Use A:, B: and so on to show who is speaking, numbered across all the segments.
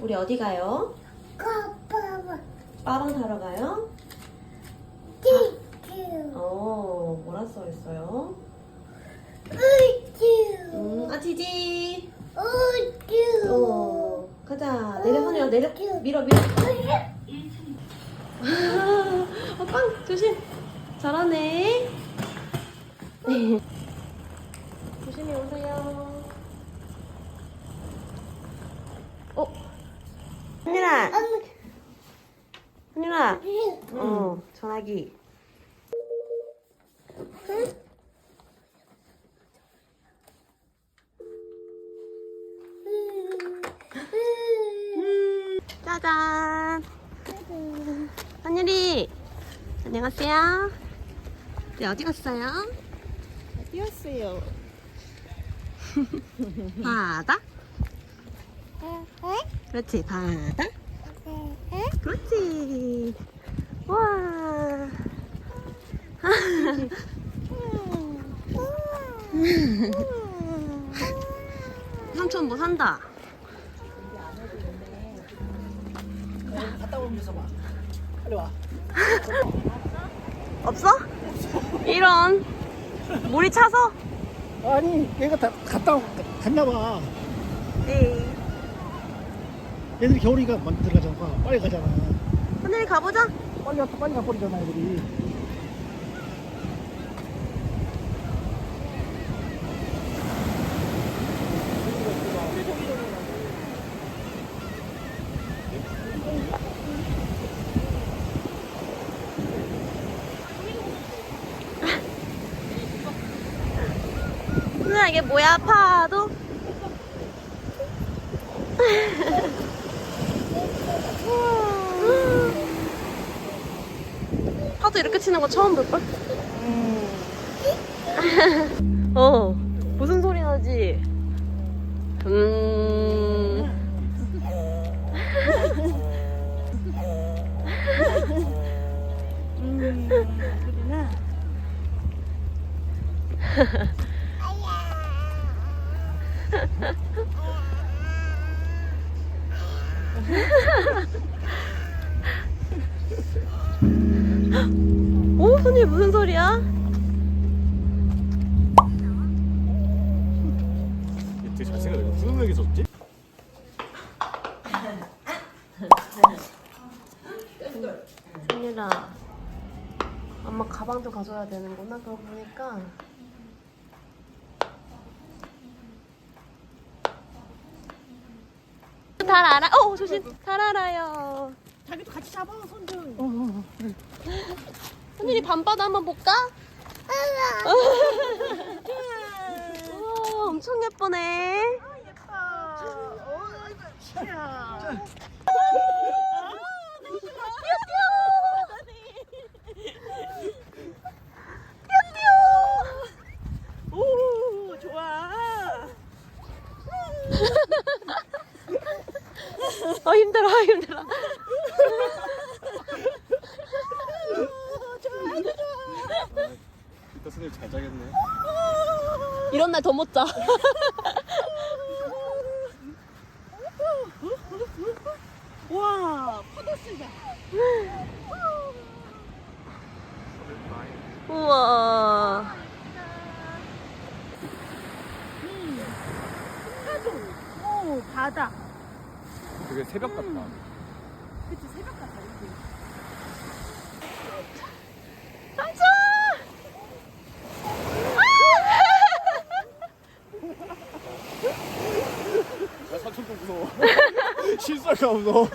A: 우리 어디 가요? 빠방 사러 가요? 어, 뭐라 써 있어요? 음, 아, 지지. 어, 가자. 내려, 선이야, 내려. 밀어, 밀어. 아, 빵, 조심. 잘하네. 네. 조심히 오세요. 어? 한윤아, 한윤아. 어, 전화기. 짜잔. 한율이 안녕하세요. 네 어디 갔어요?
B: 뛰었어요.
A: 바다? 그렇지 바다. 그렇지. 와. 삼촌 뭐 산다.
B: 갔다 오면서 봐. 빨리 와.
A: 없어? 이런 물이 차서?
B: 아니, 얘가 다 갔다 오- 갔나 봐.
A: 네.
B: 얘들이 겨울이가 막 들어가잖아. 봐. 빨리 가잖아.
A: 하늘이 가보자.
B: 빨리 가, 빨리 가버리잖아, 애들이.
A: 누나 이게 뭐야 파도? 파도 이렇게 치는 거 처음 볼걸? 어 무슨 소리 나지? 음오 손이 무슨 소리야?
C: 되게 잘생겼네. 무슨 맥이 졌지?
A: 아니라 엄마 가방도 가져야 되는구나 그러고 보니까 달 알아? 어 조심 달 알아요
B: 자기도 같이 잡아, 손 좀. 어, 어, 어.
A: 하늘이 밤바다 한번 볼까? 우와 엄청 예쁘네.
B: 오, 좋아.
A: 어 힘들어 힘들어
C: 선생님 잘 자겠네.
A: 이런 날 더 못 자
B: 와, 파도 쓰자.
A: 우와
B: 파도. 오, 바다.
C: 되게 새벽 같다.
B: 그치, 새벽 같아, 이렇게.
A: 삼촌
C: 나 삼촌도 무서워. 무서워.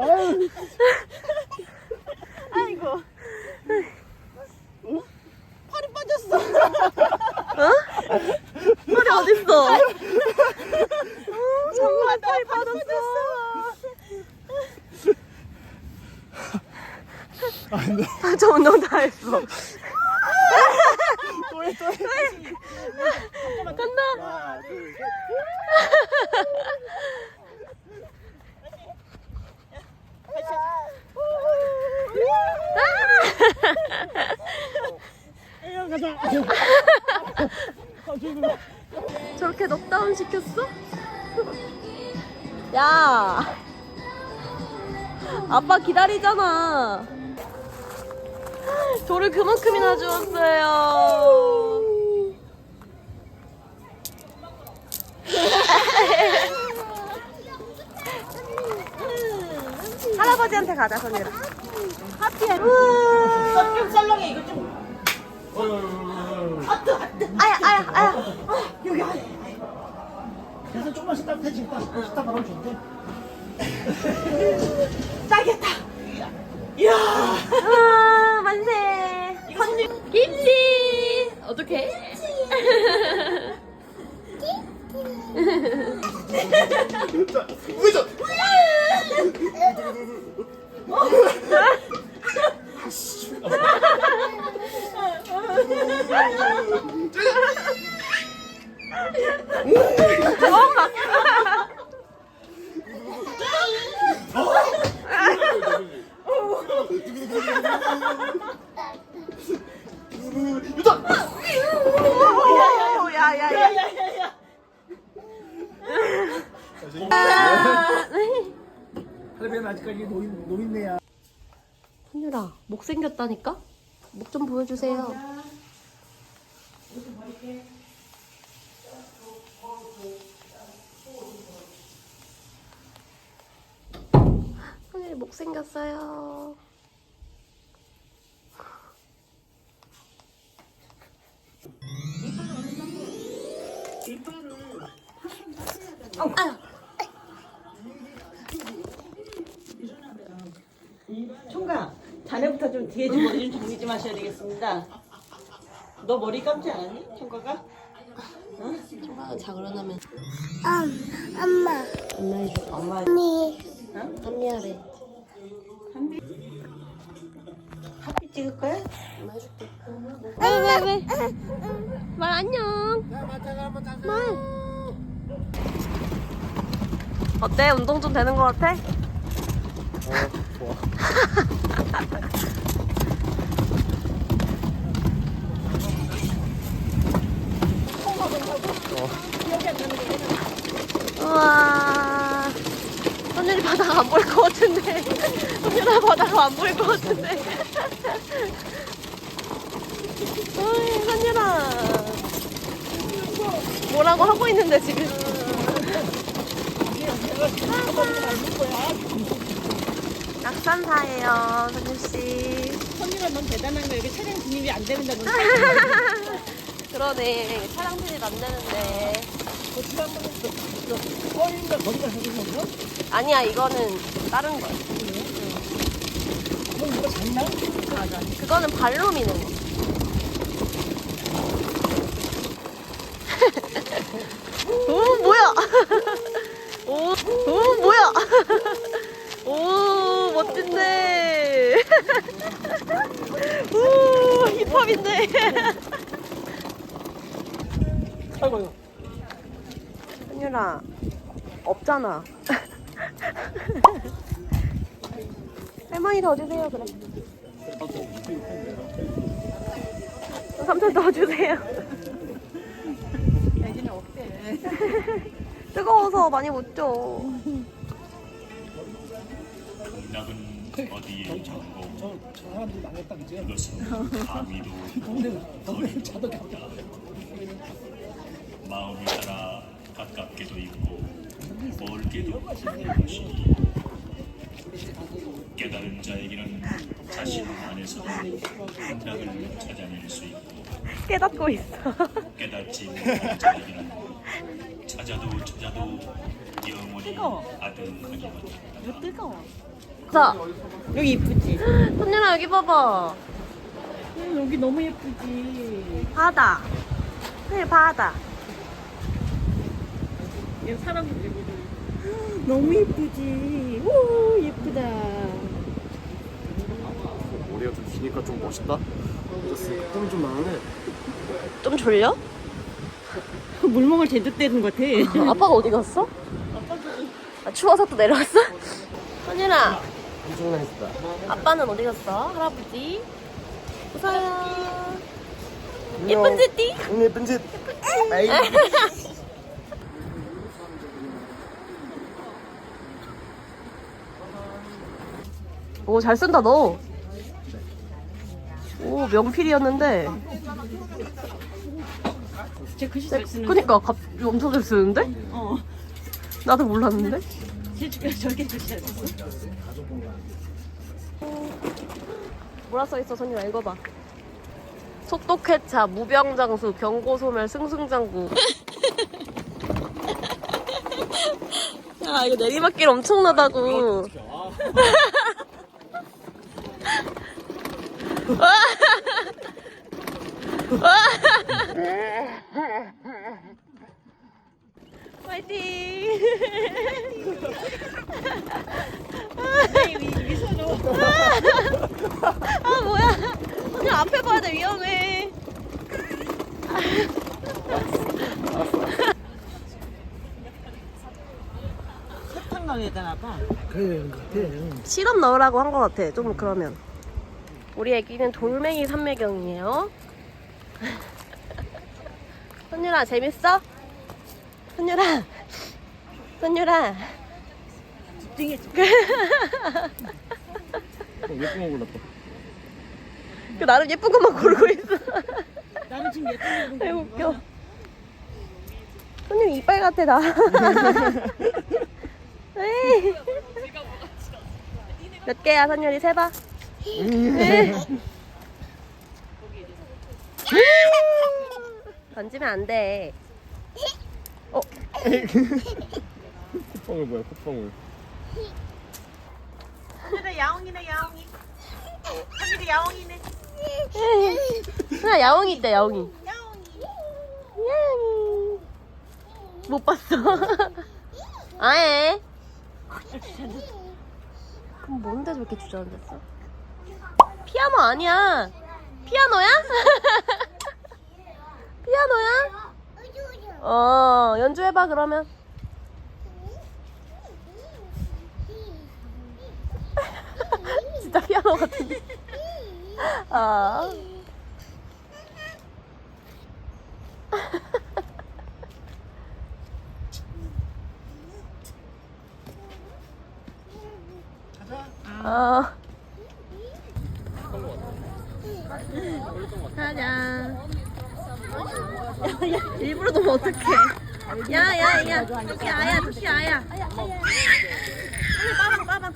B: 아유. 아이고. 팔이 빠졌어.
A: 소리 어딨어 어, 정말 받았어
C: 안 돼.
A: 삼촌 운동 다 했어
B: 또해, 또해.
A: 간다
C: 하나, 둘, 셋.
B: 가자.
A: 저렇게 넉다운 시켰어? 야. 아빠 기다리잖아. 돌을 그만큼이나 주었어요. 할아버지한테 가자 선율아. 하피해
D: 좀 썰렁해 이거 좀
A: 아야 아야 아야.
B: 그래서 조금만 식당 패지 식당 식당 바로 좋대.
D: 딱이었다. 이야
B: 선율아,
A: 목 생겼다니까? 목 좀 보여주세요. 선율이 목 생겼어요.
D: 총각 자네부터 좀 뒤에 좀 머리 좀 정리 좀 하셔야 되겠습니다 너 머리 감지 않았니 총각아?
A: 초반에 자그러나면
E: 엄마,
A: 엄마 해줘.
D: 엄마
E: 언니,
A: 언니 하래.
D: 하피 찍을 거야?
A: 엄마 해줄게. 왜, 왜, 왜? 말 안녕. 말. 어때? 운동 좀 되는 것 같아?
C: 좋아
A: 우와. 선율이 바다가 안 보일 것 같은데. 선율아 바다가 안 보일 것 같은데. 어이, 선율아. 뭐라고 하고 있는데 지금. 낙산사예요, 선율씨.
D: 선이가 넌 대단한 거 여기 차량 진입이 안 되는다 너
A: 그러네. 차량 진입 안 되는데.
B: 어인가 거기가 생긴 건가?
A: 아니야, 이거는 다른 거야.
B: 그럼 누가 잤나?
A: 그거는 발로 미는 거. 오, 뭐야? 오, 오, 뭐야? 오, 멋진데. 오, 힙합인데.
B: 아이고.
A: 현율아, 없잖아. 할머니 더 주세요, 그래. 삼촌 더 주세요.
D: 여기는 없대
A: 뜨거워서 많이 못 줘.
F: 어디에 있는고
B: 저, 저 사람들이 망했다 그지?
F: 그것은 감히도
B: 동네 동네 자도 가.
F: 마음을 따라 가깝게도 있고 멀게도 있는 것이 깨달은 자에게는 자신 안에서도 낙을 찾아낼 수 있고
A: 깨닫고 있어.
F: 깨닫지 못한 자에게는 찾아도 찾아도 영원히 아득하기만
D: 이거 뜨거워
A: 자,
D: 여기 이쁘지?
A: 손녀라 여기 봐봐.
D: 음, 여기 너무 예쁘지
A: 바다. 네, 바다.
D: 여기 사람이 들고 너무 예쁘지 오 예쁘다
C: 머리가 좀 기니까 좀 멋있다 땀이 좀 나네
A: 좀 졸려?
D: 물멍을 제대로 떼는 것 같아
A: 아빠가 어디 갔어? 아, 추워서 또 내려왔어? 손녀라,
C: 엄청나했다.
A: 아빠는 어디 갔어? 할아버지? 웃어요. 예쁜 짓 띠?
C: 응, 예쁜 짓. 아이.
A: 오, 잘 쓴다, 너. 오, 명필이었는데.
D: 제 글씨 잘 쓰는.
A: 그니까, 엄청 잘 쓰는데?
D: 어.
A: 나도 몰랐는데?
D: 제 저게 잘 썼어.
A: 뭐라 써있어, 선유야, 읽어봐. 속독회차, 무병장수, 경고소멸, 승승장구. 야, 이거 내리막길 엄청나다고. 화이팅! 아 뭐야? 언니 앞에 봐야 돼 위험해.
B: 그래야 되는.
A: 시럽 넣으라고 한 것 같아. 좀 그러면. 우리 애기는 돌멩이 삼매경이에요. 선율아 재밌어? 선율아, 선율아.
D: 집중해.
C: 어, 예쁜 거 골랐다.
A: 그 나름 예쁜 것만 고르고 있어.
D: 나는 지금 예쁜 거
A: 아이고 웃겨. 선율 이빨 같아 나. 에이. 몇 개야 선율이 세봐. 네. 던지면 안 돼. 어,
C: 쿠팡을 뭐야 쿠팡을.
D: 하늘에 야옹이네 야옹이. 하늘에 야옹이네.
A: 하나 야옹이 있다 야옹이. 야옹이. 못 봤어. 아예. 그럼 뭔데 저렇게 주저앉았어? 피아노 아니야. 피아노야? 피아노야? 어, 연주해봐, 그러면. 진짜 피아노 같은데. 아. 아. 가자. 일부러 너무 어떡해. 야, 야, 야. 토끼 아야, 토끼 아야. 빨리 빠방, 빠방.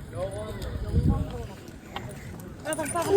A: 빠방, 빠방.